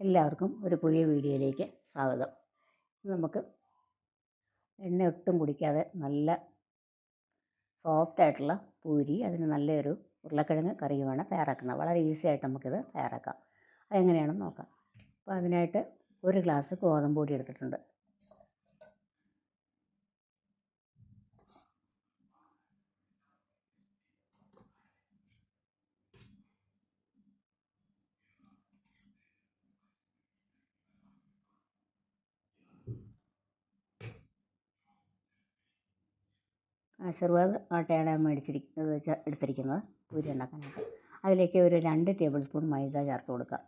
എല്ലാവർക്കും ഒരു പുതിയ വീഡിയോയിലേക്ക് സ്വാഗതം. നമുക്ക് എണ്ണ ഒട്ടും കുടിക്കാതെ നല്ല സോഫ്റ്റ് ആയിട്ടുള്ള പൂരി അതിന് നല്ലൊരു ഉരുളക്കിഴങ്ങ് കറിയുമാണ് തയ്യാറാക്കുന്നത്. വളരെ ഈസി ആയിട്ട് നമുക്കിത് തയ്യാറാക്കാം. അതെങ്ങനെയാണെന്ന് നോക്കാം. അപ്പോൾ അതിനായിട്ട് ഒരു ഗ്ലാസ് ഗോതമ്പ് പൊടി എടുത്തിട്ടുണ്ട്. ആശീർവാദ് ആട്ടയാണ് മേടിച്ചിരിക്കുന്നത് എടുത്തിരിക്കുന്നത് പൂരി ഉണ്ടാക്കാനായിട്ട്. അതിലേക്ക് ഒരു രണ്ട് ടേബിൾ സ്പൂൺ മൈദ ചേർത്ത് കൊടുക്കുക.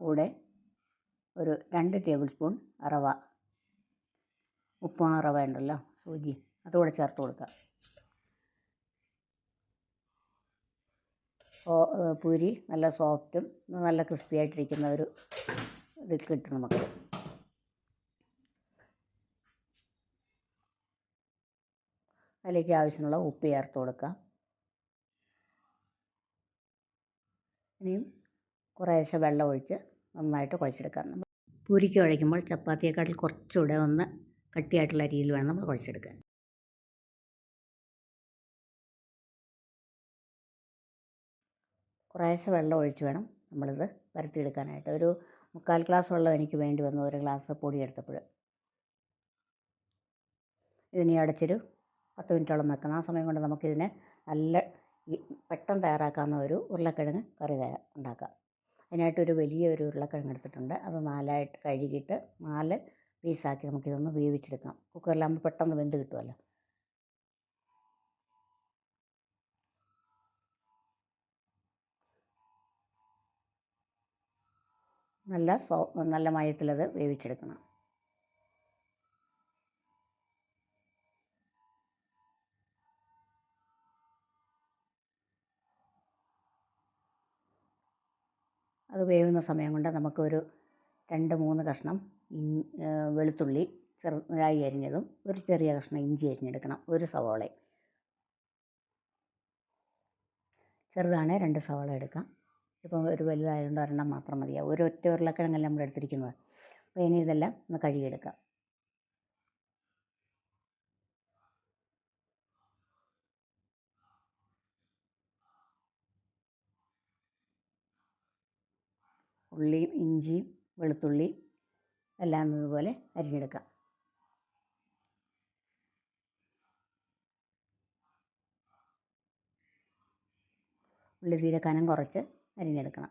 കൂടെ ഒരു രണ്ട് ടേബിൾ സ്പൂൺ റവ ഉപ്പുമാ റവ ഉണ്ടല്ലോ സൂചി. അതുകൂടെ ചേർത്ത് കൊടുക്കുക. പൂരി നല്ല സോഫ്റ്റും നല്ല ക്രിസ്പി ആയിട്ടിരിക്കുന്ന ഒരു ഇത് കിട്ടും നമുക്ക്. അതിലേക്ക് ആവശ്യമുള്ള ഉപ്പ് ചേർത്ത് കൊടുക്കാം. ഇനിയും കുറേശ്ശെ വെള്ളം ഒഴിച്ച് നന്നായിട്ട് കുഴച്ചെടുക്കാം. പൂരിക്ക് കുഴയ്ക്കുമ്പോൾ ചപ്പാത്തിയേക്കാട്ടിൽ കുറച്ചുകൂടെ ഒന്ന് കട്ടിയായിട്ടുള്ള രീതിയിൽ വേണം നമ്മൾ കുഴച്ചെടുക്കാൻ. കുറേശ്ശെ വെള്ളം ഒഴിച്ച് വേണം നമ്മളിത് വരട്ടിയെടുക്കാനായിട്ട്. ഒരു മുക്കാൽ ഗ്ലാസ് വെള്ളം എനിക്ക് വേണ്ടി വന്നു ഒരു ഗ്ലാസ് പൊടി എടുത്തപ്പോൾ. ഇതിനി അടച്ചൊരു പത്ത് മിനിറ്റോളം വെക്കണം. ആ സമയം കൊണ്ട് നമുക്കിതിനെ നല്ല പെട്ടെന്ന് തയ്യാറാക്കാവുന്ന ഒരു ഉരുളക്കിഴങ്ങ് കറി ഉണ്ടാക്കാം. അതിനായിട്ടൊരു വലിയൊരു ഉരുളക്കിഴങ്ങ് എടുത്തിട്ടുണ്ട്. അത് നാലായിട്ട് കഴുകിയിട്ട് നാല് പീസാക്കി നമുക്കിതൊന്ന് വേവിച്ചെടുക്കാം. കുക്കറിലാകുമ്പോൾ പെട്ടെന്ന് വെന്ത് കിട്ടുമല്ലോ നല്ല നല്ല മയത്തിലത് വേവിച്ചെടുക്കണം. അത് വേവുന്ന സമയം കൊണ്ട് നമുക്കൊരു രണ്ട് മൂന്ന് കഷ്ണം വെളുത്തുള്ളി ചെറുതായി അരിഞ്ഞതും ഒരു ചെറിയ കഷ്ണം ഇഞ്ചി അരിഞ്ഞെടുക്കണം ഒരു സവോളയും. ചെറുതാണ് രണ്ട് സവോള എടുക്കാം. ഇപ്പം ഒരു വലുതായതുകൊണ്ട് ഒരെണ്ണം മാത്രം മതിയാവും. ഒരു ഒറ്റ ഉരുളക്കിഴങ്ങല്ല നമ്മൾ എടുത്തിരിക്കുന്നത് അപ്പോൾ ഇനി ഇതെല്ലാം ഒന്ന് കഴുകിയെടുക്കാം. ഉള്ളിയും ഇഞ്ചിയും വെളുത്തുള്ളി എല്ലാം ഇതുപോലെ അരിഞ്ഞെടുക്കാം. ഉള്ളി തീരെ കനം കുറച്ച് അരിഞ്ഞെടുക്കണം.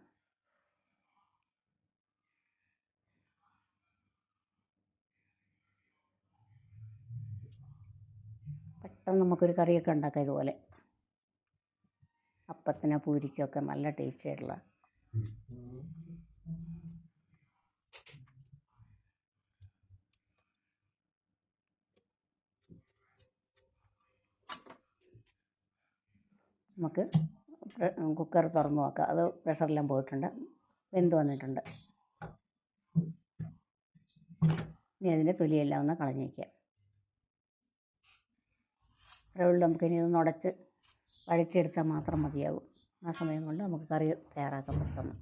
പെട്ടെന്ന് നമുക്കൊരു കറിയൊക്കെ ഉണ്ടാക്കാം ഇതുപോലെ. അപ്പത്തിന് പൂരിക്കൊക്കെ നല്ല ടേസ്റ്റ് ആയിട്ടുള്ള. നമുക്ക് കുക്കർ തുറന്ന് നോക്കുക അത് പ്രഷറെല്ലാം പോയിട്ടുണ്ട്. വെന്ത് വന്നിട്ടുണ്ട്. ഇനി അതിന്റെ തൊലിയെല്ലാം ഒന്ന് കളഞ്ഞ് വയ്ക്കുക നമുക്ക് നമുക്കിനി ഇതൊന്ന് ഉടച്ച് വഴറ്റിയെടുത്താൽ മാത്രം മതിയാകും ആ സമയം കൊണ്ട് നമുക്ക് കറി തയ്യാറാക്കാൻ പെട്ടെന്ന്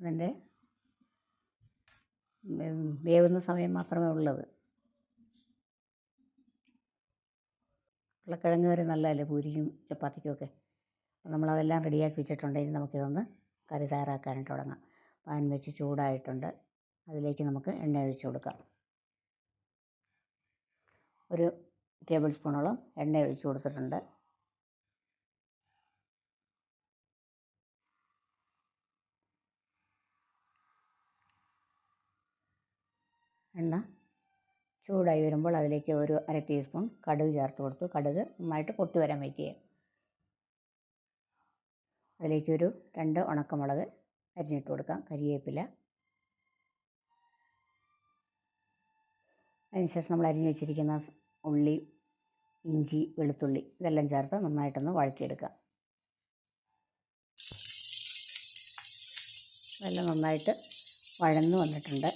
അതിന്റെ വേവുന്ന സമയം മാത്രമേ ഉള്ളത്. ഉരുളക്കിഴങ്ങ് കറി നല്ലതല്ലേ? പൂരിക്കും ചപ്പാത്തിക്കുമൊക്കെ നമ്മളതെല്ലാം റെഡിയാക്കി വെച്ചിട്ടുണ്ട്. വെച്ചിട്ടുണ്ടെങ്കിൽ നമുക്കിതൊന്ന് കറി തയ്യാറാക്കാനായിട്ട് തുടങ്ങാം. പാൻ വെച്ച് ചൂടായിട്ടുണ്ട്. അതിലേക്ക് നമുക്ക് എണ്ണ ഒഴിച്ച് കൊടുക്കാം. ഒരു ടേബിൾ സ്പൂണോളം എണ്ണ ഒഴിച്ച് കൊടുത്തിട്ടുണ്ട്. എണ്ണ ചൂടായി വരുമ്പോൾ അതിലേക്ക് ഒരു അര ടീസ്പൂൺ കടുക് ചേർത്ത് കൊടുത്തു. കടുക് നന്നായിട്ട് പൊട്ടി വരാൻ വെയിറ്റ് ചെയ്യുക അതിലേക്കൊരു രണ്ട് ഉണക്കമുളക് അരിഞ്ഞിട്ട് കൊടുക്കാം. കരിവേപ്പില അതിനുശേഷം നമ്മൾ അരിഞ്ഞു വെച്ചിരിക്കുന്ന ഉള്ളി ഇഞ്ചി വെളുത്തുള്ളി ഇതെല്ലാം ചേർത്ത് നന്നായിട്ടൊന്ന് വഴറ്റിയെടുക്കുക ഇതെല്ലാം നന്നായിട്ട് വഴന്നു വന്നിട്ടുണ്ട്.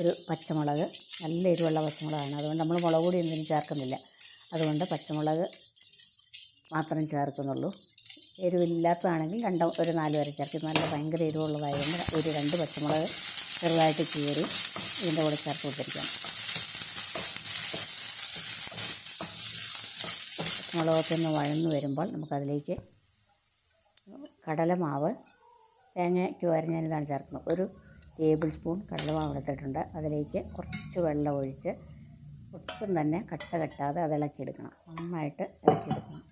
ഒരു പച്ചമുളക് നല്ല എരിവുള്ള പച്ചമുളകാണ്. അതുകൊണ്ട് നമ്മൾ മുളക് പൊടി എന്തിനും ചേർക്കുന്നില്ല. അതുകൊണ്ട് പച്ചമുളക് മാത്രം ചേർക്കുന്നുള്ളൂ. എരിവില്ലാത്തതാണെങ്കിൽ രണ്ട് ഒരു നാല് വരെ ചേർക്കും. നല്ല ഭയങ്കര എരിവുള്ളതായതുകൊണ്ട് ഒരു രണ്ട് പച്ചമുളക് ചെറുതായിട്ട് കീറി ഇതിന്റെ കൂടെ ചേർത്ത് കൊടുത്തിരിക്കാം. പച്ചമുളകൊക്കെ ഒന്ന് വഴന്ന് വരുമ്പോൾ നമുക്കതിലേക്ക് കടലമാവ് തേങ്ങയ്ക്ക് വരഞ്ഞതാണ് ചേർക്കുന്നത്. ഒരു ടേബിൾ സ്പൂൺ കടലമാവ് എടുത്തിട്ടുണ്ട് അതിലേക്ക് കുറച്ച് വെള്ളം ഒഴിച്ച് ഒട്ടും തന്നെ കട്ട കെട്ടാതെ അത് ഇളക്കിയെടുക്കണം. നന്നായിട്ട് ഇളക്കിയെടുക്കണം.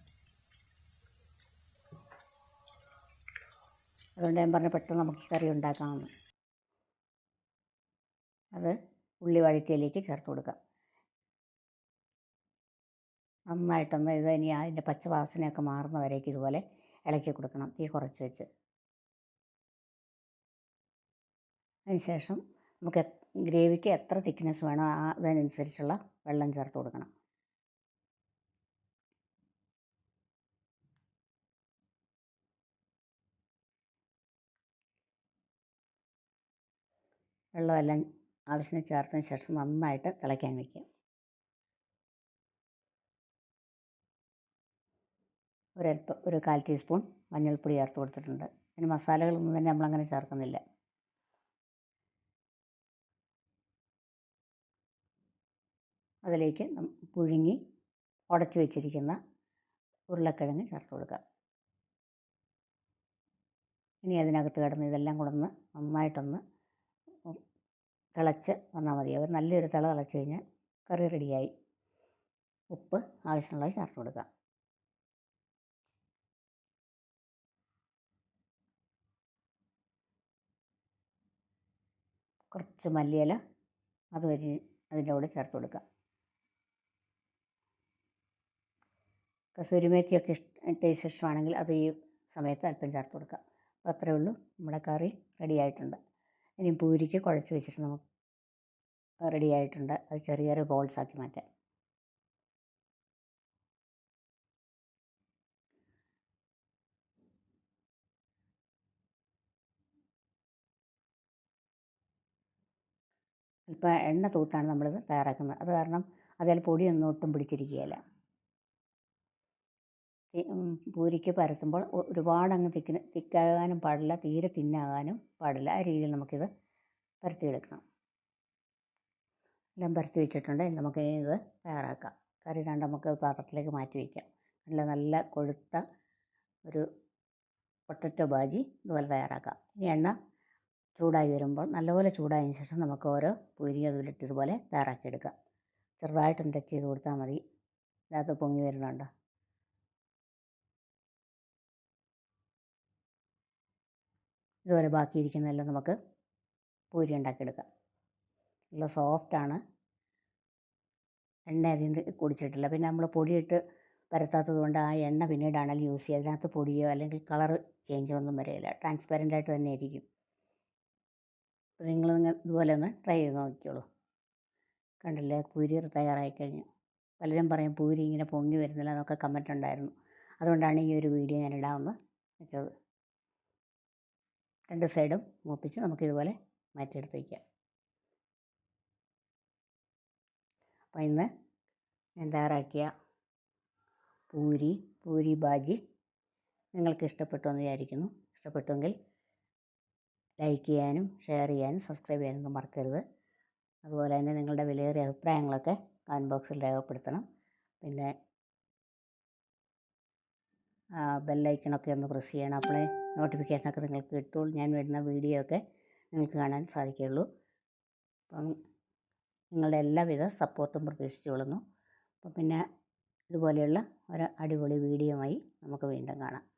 അതുകൊണ്ട് ഞാൻ പറഞ്ഞ പെട്ടെന്ന് നമുക്ക് കറി ഉണ്ടാക്കാമെന്ന്. അത് ഉള്ളി വഴറ്റിയിലേക്ക് ചേർത്ത് കൊടുക്കാം. നന്നായിട്ടൊന്ന് ഇത് ഇനി അതിന്റെ പച്ച വാസനയൊക്കെ മാറുന്ന വരേക്ക് ഇതുപോലെ ഇളക്കി കൊടുക്കണം. തീ കുറച്ച് വെച്ച്. അതിനുശേഷം നമുക്ക് ഗ്രേവിക്ക് എത്ര തിക്നെസ് വേണോ ആ അതിനനുസരിച്ചുള്ള വെള്ളം ചേർത്ത് കൊടുക്കണം. വെള്ളമെല്ലാം ആവശ്യത്തിന് ചേർത്തതിന് ശേഷം നന്നായിട്ട് തിളയ്ക്കാൻ വയ്ക്കുക ഒരൽപ്പം ഒരു കാൽ ടീസ്പൂൺ മഞ്ഞൾപ്പൊടി ചേർത്ത് കൊടുത്തിട്ടുണ്ട്. അതിന് മസാലകളൊന്നും തന്നെ നമ്മളങ്ങനെ ചേർക്കുന്നില്ല. അതിലേക്ക് പുഴുങ്ങി ഉടച്ചു വെച്ചിരിക്കുന്ന ഉരുളക്കിഴങ്ങ് ചേർത്ത് കൊടുക്കുക. ഇനി അതിനകത്ത് കിടന്ന് ഇതെല്ലാം കൂടെ ഒന്ന് നന്നായിട്ടൊന്ന് തിളച്ച് വന്നാൽ മതി. ഒരു നല്ലൊരു തിള തിളച്ച് കഴിഞ്ഞാൽ കറി റെഡിയായി. ഉപ്പ് ആവശ്യമുള്ളത് ചേർത്ത് കൊടുക്കുക. കുറച്ച് മല്ലിയില അത് വരി അതിന്റെ കൂടെ ചേർത്ത് കൊടുക്കുക. കസൂരി മേത്തിയൊക്കെ ഇഷ്ട ടേസ്റ്റ് ഇഷ്ടമാണെങ്കിൽ അത് ഈ സമയത്ത് അല്പം ചേർത്ത് കൊടുക്കുക അപ്പോൾ അത്രയേ ഉള്ളൂ. നമ്മുടെ കറി റെഡി ആയിട്ടുണ്ട്. ഇനി പൂരിക്ക് കുഴച്ച് വെച്ചിട്ട് നമുക്ക് റെഡി ആയിട്ടുണ്ട്. അത് ചെറിയ ചെറിയ ബോൾസ് ആക്കി മാറ്റാം. ഇപ്പം എണ്ണ തൂത്താണ് നമ്മളിത് തയ്യാറാക്കുന്നത്. അത് കാരണം അതിൽ പൊടിയൊന്നും ഒട്ടും പിടിച്ചിരിക്കുകയില്ല. പൂരിക്ക് പരത്തുമ്പോൾ ഒരുപാട് അങ്ങ് തിക്കിന് തിക്കാകാനും പാടില്ല തീരെ തിന്നാകാനും പാടില്ല. ആ രീതിയിൽ നമുക്കിത് പരത്തിയെടുക്കണം. എല്ലാം പരത്തി വെച്ചിട്ടുണ്ട്. നമുക്ക് ഇത് തയ്യാറാക്കാം. കറി രണ്ട് നമുക്ക് പാത്രത്തിലേക്ക് മാറ്റി വയ്ക്കാം നല്ല നല്ല കൊഴുത്ത ഒരു പൊട്ടറ്റോ ബാജി ഇതുപോലെ തയ്യാറാക്കാം. ഇനി എണ്ണ ചൂടായി വരുമ്പോൾ നല്ലപോലെ ചൂടായതിന് ശേഷം നമുക്ക് ഓരോ പൂരി അതിലിട്ട് ഇതുപോലെ തയ്യാറാക്കിയെടുക്കാം. ചെറുതായിട്ടൊന്ന് ടച്ച് ചെയ്ത് കൊടുത്താൽ മതി. ഇതിനകത്ത് പൊങ്ങി വരുന്നുണ്ട്? ഇതുപോലെ ബാക്കിയിരിക്കുന്നതെല്ലാം നമുക്ക് പൂരി ഉണ്ടാക്കിയെടുക്കാം. നല്ല സോഫ്റ്റാണ് എണ്ണ നിന്ന് കുടിച്ചിട്ടില്ല. പിന്നെ നമ്മൾ പൊടിയിട്ട് പരത്താത്തത് കൊണ്ട് ആ എണ്ണ പിന്നീടാണെങ്കിലും യൂസ് ചെയ്യുക. അതിനകത്ത് പൊടിയോ അല്ലെങ്കിൽ കളർ ചേഞ്ചോ ഒന്നും വരികയില്ല ട്രാൻസ്പെറന്റ് ആയിട്ട് തന്നെ ഇരിക്കും. അപ്പോൾ നിങ്ങൾ ഇതുപോലെ ഒന്ന് ട്രൈ ചെയ്ത് നോക്കിക്കോളൂ. കണ്ടില്ലേ? പൂരി തയ്യാറായി കഴിഞ്ഞു. പലരും പറയും പൂരി ഇങ്ങനെ പൊങ്ങി വരുന്നില്ല എന്നൊക്കെ കമന്റ് ഉണ്ടായിരുന്നു. അതുകൊണ്ടാണ് ഈ ഒരു വീഡിയോ ഞാൻ ഇടാമെന്ന് വെച്ചത്. രണ്ട് സൈഡും മൂപ്പിച്ച് നമുക്കിതുപോലെ മാറ്റിയെടുത്ത് വയ്ക്കാം. അപ്പോൾ ഇന്ന് ഞാൻ തയ്യാറാക്കിയ പൂരി പൂരി ബാജി നിങ്ങൾക്ക് ഇഷ്ടപ്പെട്ടു എന്ന് വിചാരിക്കുന്നു. ഇഷ്ടപ്പെട്ടുവെങ്കിൽ ലൈക്ക് ചെയ്യാനും ഷെയർ ചെയ്യാനും സബ്സ്ക്രൈബ് ചെയ്യാനൊന്നും മറക്കരുത്. അതുപോലെ തന്നെ നിങ്ങളുടെ വിലയേറിയ അഭിപ്രായങ്ങളൊക്കെ കമന്റ് ബോക്സിൽ രേഖപ്പെടുത്തണം. പിന്നെ ബെല്ലൈക്കണൊക്കെ ഒന്ന് പ്രസ് ചെയ്യണം. അപ്പോഴേ നോട്ടിഫിക്കേഷനൊക്കെ നിങ്ങൾക്ക് കിട്ടുള്ളൂ. ഞാൻ വരുന്ന വീഡിയോ ഒക്കെ നിങ്ങൾക്ക് കാണാൻ സാധിക്കുകയുള്ളൂ. അപ്പം നിങ്ങളുടെ എല്ലാവിധ സപ്പോർട്ടും പ്രതീക്ഷിച്ചു കൊള്ളുന്നു. അപ്പം പിന്നെ ഇതുപോലെയുള്ള ഒരു അടിപൊളി വീഡിയോ ആയി നമുക്ക് വീണ്ടും കാണാം.